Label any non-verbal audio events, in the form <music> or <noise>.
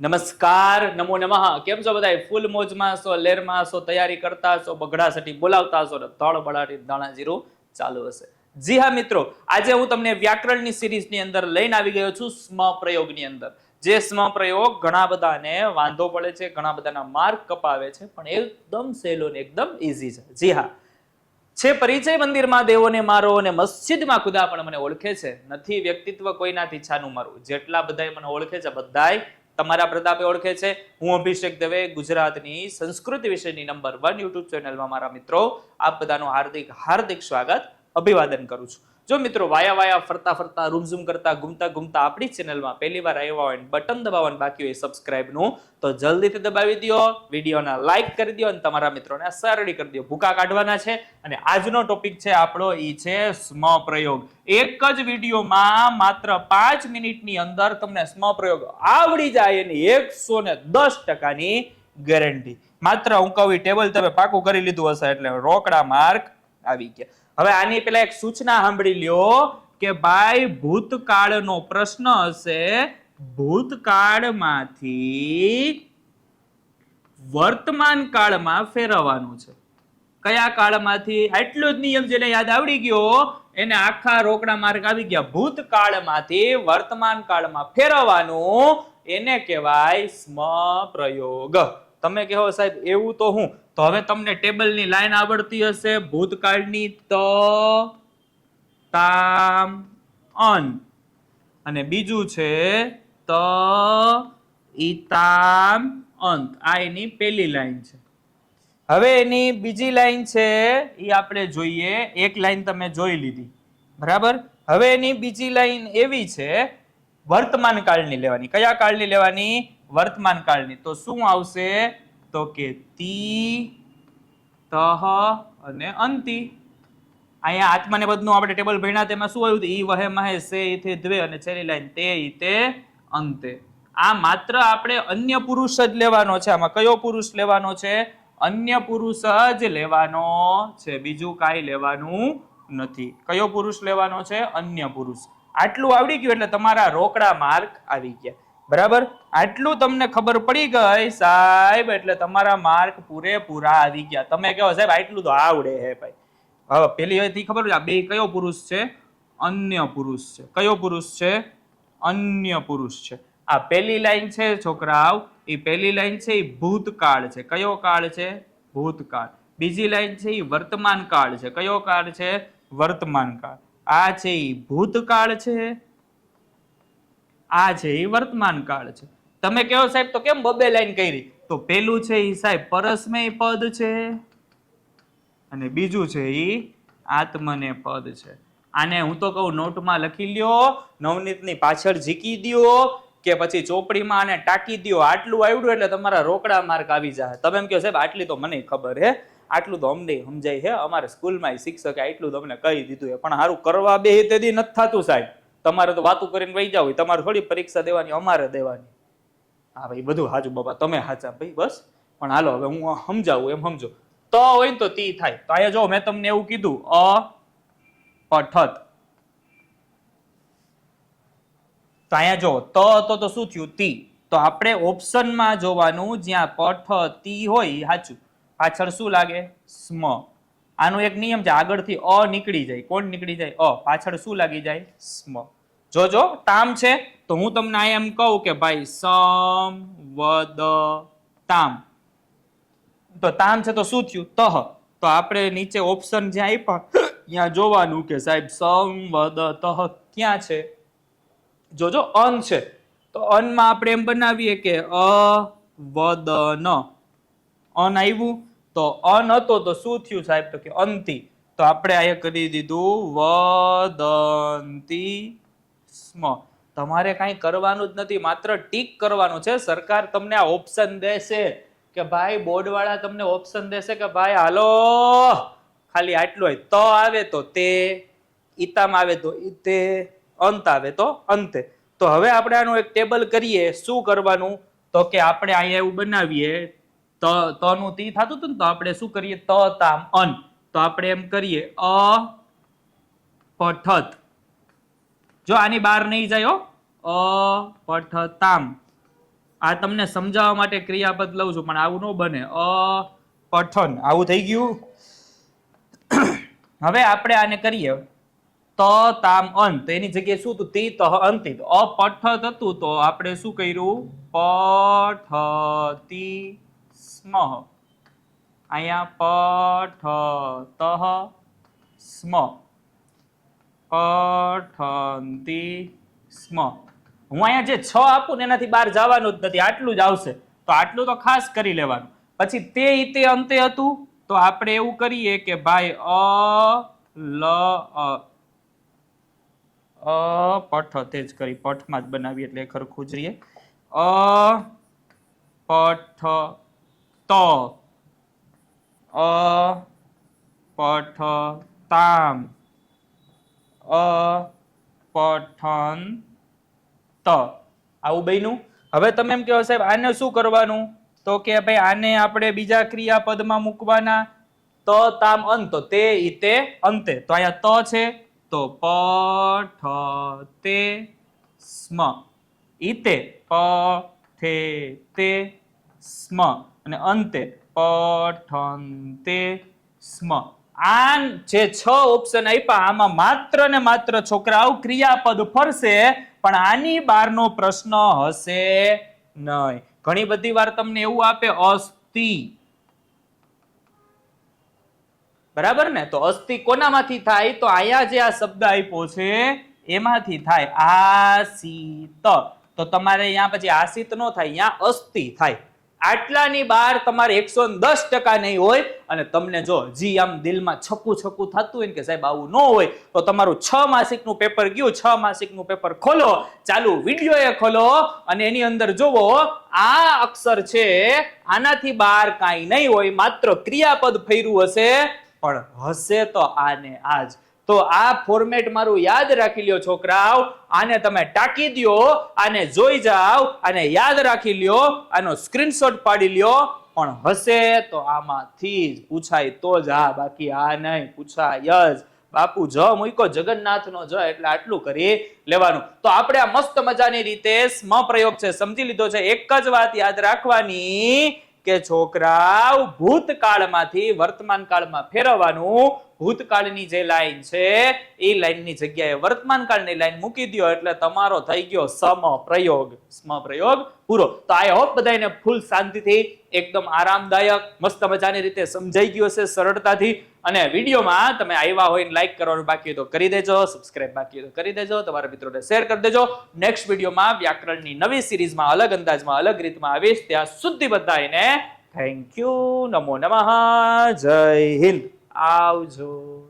નમસ્કાર, નમો નમઃ. કેમ છો બધા ફૂલ મોજમાં છો, લેરમાં છો, તૈયારી કરતા છો, બગડાસટી બોલાવતા છો તળ બળાટી દાણા જીરું ચાલુ હશે. જી હા મિત્રો, આજે હું તમને વ્યાકરણની સિરીઝની અંદર લઈને આવી ગયો છું સ્મ પ્રયોગની અંદર. જે સ્મ પ્રયોગ ઘણા બધાને વાંધો પડે છે, ઘણા બધાના માર્ક કપાવે છે, પણ એકદમ સહેલો ને એકદમ ઈઝી છે. જી હા. છે પરિચય મંદિરમાં દેવોને મારો અને મસ્જિદમાં ખુદા પણ મને ઓળખે છે. નથી વ્યક્તિત્વ કોઈનાથી છાનું મારું. જેટલા બધાય મને ઓળખે છે, બધાય તમારા પ્રતાપે ઓળખે છે. હું અભિષેક દવે, ગુજરાતની સંસ્કૃતિ વિશેની નંબર વન યુટ્યુબ ચેનલમાં મારા મિત્રો, આપ બધાનું હાર્દિક હાર્દિક સ્વાગત, અભિવાદન કરું છું. જો મિત્રો વાયા વાયા ફરતા ફરતા રૂમઝૂમ કરતા ગુમતા ગુમતા આપણી ચેનલમાં પહેલી વાર આવ્યા હોય બટન દબાવવાનું બાકી હોય સબસ્ક્રાઇબનું તો જલ્દીથી દબાવી દો, વિડીયોને લાઈક કરી દો અને તમારા મિત્રોને સરળી કરી દો. ભૂકા કાઢવાના છે અને આજનો ટોપિક છે આપણો એ છે સ્મ પ્રયોગ એક જ વિડીયોમાં માત્ર પાંચ મિનિટની અંદર તમને સ્મ પ્રયોગ આવડી જાય એની એકસો ને દસ ટકાની ગેરંટી માત્ર હું કહું ટેબલ તમે પાકું કરી લીધું હશે એટલે રોકડા માર્ક આવી ગયા. હવે આની પેલા એક સૂચના સાંભળી લ્યો કે ભાઈ, ભૂતકાળનો પ્રશ્ન હશે. ભૂતકાળમાંથી વર્તમાન કાળમાં ફેરવવાનું છે. કયા કાળમાંથી? આટલો જ નિયમ જેને યાદ આવડી ગયો, એને આખા રોકડા માર્ગ આવી ગયા. ભૂતકાળમાંથી વર્તમાન કાળમાં ફેરવવાનું એને કહેવાય સ્મ પ્રયોગ તમે કહો સાહેબ, એવું તો હું. તો હવે તમને ટેબલની લાઈન આવડતી હશે. ભૂતકાળની ત તામ અન. અને બીજું છે ત ઇતામ અંત. આ એની પહેલી લાઈન છે. હવે એની બીજી લાઈન છે એ આપણે જોઈએ. એક લાઈન તમે જોઈ લીધી. બરાબર? હવે એની બીજી લાઈન એવી છે, વર્તમાન કાળની લેવાની. કયા કાળની લેવાની? વર્તમાન કાળની. તો શું આવશે? તો કે તી, તહ અને અંતિ. અહીંયા આત્માને બધું આપણે ટેબલ ભણ્યા તેમાં શું આવ્યું ઈ, વહે, મહે, સે ઇથે દ્વે અને છેલ્લી લાઈન તે ઈતે અંતે. આ માત્ર આપણે અન્ય પુરુષ જ લેવાનો છે. આમાં કયો પુરુષ લેવાનો છે? અન્ય પુરુષ જ લેવાનો છે. બીજું કાંઈ લેવાનું નથી. કયો પુરુષ લેવાનો છે? અન્ય પુરુષ. આટલું આવડી ગયું એટલે તમારા રોકડા માર્ક આવી ગયા. બરાબર? આટલું તમને ખબર પડી ગઈ, સાહેબ, એટલે તમારા માર્ક પૂરેપૂરા આવી ગયા. તમે કહો, સાહેબ, આટલું તો આવડે હે ભાઈ. હવે પેલી હતી ખબર આ બે કયો પુરુષ છે? અન્ય પુરુષ છે. કયો પુરુષ છે? અન્ય પુરુષ છે. આ પહેલી લાઈન છે, છોકરાઓ. એ પહેલી લાઈન છે એ ભૂતકાળ છે. કયો કાળ છે? ભૂતકાળ. બીજી લાઈન છે એ વર્તમાન કાળ છે. કયો કાળ છે? વર્તમાન કાળ. આ છે એ ભૂતકાળ છે. આ છે, એ વર્તમાન કાળ છે. તમે કહો સાહેબ, તો કેમ બબે લાઈન કરી? તો પેલું છે એ સાહેબ, પરસ્મય પદ છે. અને બીજું છે એ આત્મને પદ છે. આને હું તો કહું, નોટમાં લખી લ્યો, નવનીતની પાછળ ઝીકી દ્યો, કે પછી ચોપડીમાં આને ટાંકી દો આટલું આવડ્યું એટલે તમારા રોકડા માર્ક આવી જાય તમે એમ કહો, સાહેબ, આટલી તો મને ખબર હે. આટલું તો અમને સમજાય હે. અમારે સ્કૂલમાં શિક્ષકે આટલું તો અમને કહી દીધું પણ સારું કરવા બે તેથી નથી થતું, સાહેબ. તમારે તો વાતું કરીને વહી જાવ તમારે થોડી પરીક્ષા દેવાની, અમારે દેવાની. હા ભાઈ, બધું હાજુ બાબા તમે હાચા ભાઈ, બસ. પણ હાલો, હવે હું સમજાવું, એમ સમજો. તો હોય ને તો તી થાય. તો અહીંયા જો, મેં તમને એવું કીધું, અ, પઠત. તો અહીંયા જો, ત, તો તો શું થયું? તી. તો આપણે ઓપ્શનમાં જોવાનું, જ્યાં પઠ, તી હોય સાચું. પાછળ શું લાગે? સ્મ. આનો એક નિયમ છે, આગળથી અ નીકળી જાય. કોણ નીકળી જાય? અ. પાછળ શું લાગી જાય? સ્મ. જોજો, તામ છે? તો હું તમને આ એમ કહું કે ભાઈ, સમ વદ તામ. તો તામ છે તો શું થયું? તહ. તો આપણે નીચે ઓપ્શન જ્યાં આપ્યા, ત્યાં જોવાનું કે સાહેબ, સમ વદ તહ ક્યાં છે? જોજો, અન છે. તો અનમાં આપણે એમ બનાવીએ કે અ વદ ન. અન આવ્યું તો અન હતો તો શું થયું સાહેબ? તો કે અંતિ. તો આપણે આ કરી દીધું વદંતી સ્મ, તમારે કાંઈ કરવાનું જ નથી, માત્ર ટીક કરવાનું છે. સરકાર તમને આ ઓપ્શન દેશે કે ભાઈ બોર્ડવાળા તમને ઓપ્શન દેશે કે ભાઈ, હાલો, ખાલી આટલું તો આવે તો તે, ઈતામ આવે તો તે અંત આવે તો અંતે. તો હવે આપણે આનું એક ટેબલ કરીએ, શું કરવાનું? તો કે આપણે અહીંયા એવું બનાવીએ, ત, તનું તી થતું હતું ને, તો આપણે શું કરીએ? ત તામ અન. તો આપણે એમ કરીએ, અ, પઠત. જો આની બહાર નહીં જાય અ પઠતામ આ તમને સમજાવવા માટે ક્રિયાપદ લઉં છું, પણ આવું ન બને. અ પઠન આવું થઈ ગયું. <clears throat> હવે આપણે આને કરીએ. ત તામ અંત એની જગ્યાએ શું હતું? તી તહ અંતિ. અ અપઠત હતું, તો આપણે શું કર્યું? પઠતી સ્મ અહીંયા પઠ તહ સ્મ પઠંતી સ્મ. હું અહીંયા જે છ આપું ને એનાથી બહાર જવાનું જ નથી, આટલું જ આવશે. તો આટલું તો ખાસ કરી લેવાનું. પછી તે ઈતે અંતે હતું, તો આપણે એવું કરીએ કે ભાઈ, અ, લ, અ. અ, પઠ, તે જ કરી, પઠમાં જ બનાવીએ એટલે ખરખું જ રહીએ અ, પઠ, ત. અ, પઠ, તામ. અ પઠન ત. આવું બન્યું. હવે તમે એમ કહો સાહેબ, આને શું કરવાનું? તો કે ભાઈ, આને આપણે બીજા ક્રિયાપદમાં મૂકવાના. ત તામ અંત, તે ઈતે અંતે. તો અહીંયા ત છે. તો પઠ તે, સ્મ. ઈતે પઠે તે, સ્મ. અને અંતે પઠંતે સ્મ. આ જે છ ઓપ્શન આપ્યા આમાં માત્ર ને માત્ર છોકરાઓ ક્રિયાપદ ફરશે, પણ આની બહારનો પ્રશ્ન હશે નહીં. ઘણી બધી વાર તમને એવું આપે, અસ્થિ. બરાબર ને? તો અસ્થિ કોનામાંથી થાય? તો આયા જે આ શબ્દ આપ્યો છે, એમાંથી થાય આસિત તો તમારે અહીંયા પછી આસિત નો થાય અહીંયા અસ્થિ થાય. આટલાની બહાર તમારે એકસો દસ ટકા નહીં હોય. અને તમને જો જી આમ દિલમાં છકું છકું થતું હોય કે સાહેબ આવું ન હોય, તો તમારું છ માસિકનું પેપર ગયું, છ માસિકનું પેપર ખોલો, ચાલુ વીડિયો એ ખોલો અને એની અંદર જોવો આ અક્ષર છે, આનાથી બહાર કાંઈ નહીં હોય, માત્ર ક્રિયાપદ ફર્યું હશે, પણ હશે તો આને આજ. તો આ ફોર્મેટ મારું યાદ રાખી લ્યો, છોકરાઓ. આને તમે ટાંકી દો આને જોઈ જાઓ આને યાદ રાખી લ્યો, આનો સ્ક્રીનશોટ પાડી લ્યો. પણ હશે તો આમાંથી જ પૂછાય તો જ આ બાકી આ નહીં, પૂછાય જ. બાપુ, જ મૂકો જગન્નાથ નો જ, એટલે આટલું કરી લેવાનું. તો આપણે આ મસ્ત મજાની રીતે સ્મ પ્રયોગ છે, સમજી લીધો છે. એક જ વાત યાદ રાખવાની કે છોકરાઓ ભૂતકાળમાંથી વર્તમાન કાળમાં ફેરવવાનું ભૂતકાળની જે લાઈન છે, એ લાઈનની જગ્યાએ વર્તમાન કાળની લાઈન મૂકી દો એટલે તમારો થઈ ગયો સમ પ્રયોગ. સ્મ પ્રયોગ પૂરો. તો આઈ હોપ બધાને ફૂલ શાંતિથી એકદમ આરામદાયક, મસ્ત મજાની રીતે સમજાઈ ગયો છે સરળતાથી. અને વિડીયોમાં તમે આવ્યા હોય લાઈક કરવાનું બાકી તો કરી દેજો સબસ્ક્રાઇબ બાકી તો કરી દેજો, તમારા મિત્રોને શેર કરી દેજો. નેક્સ્ટ વિડીયોમાં વ્યાકરણની નવી સિરીઝમાં અલગ અંદાજમાં, અલગ રીતમાં આવીશ. ત્યાં સુધી બધાને થેન્ક યુ નમો નમઃ. જય હિન્દ. આવજો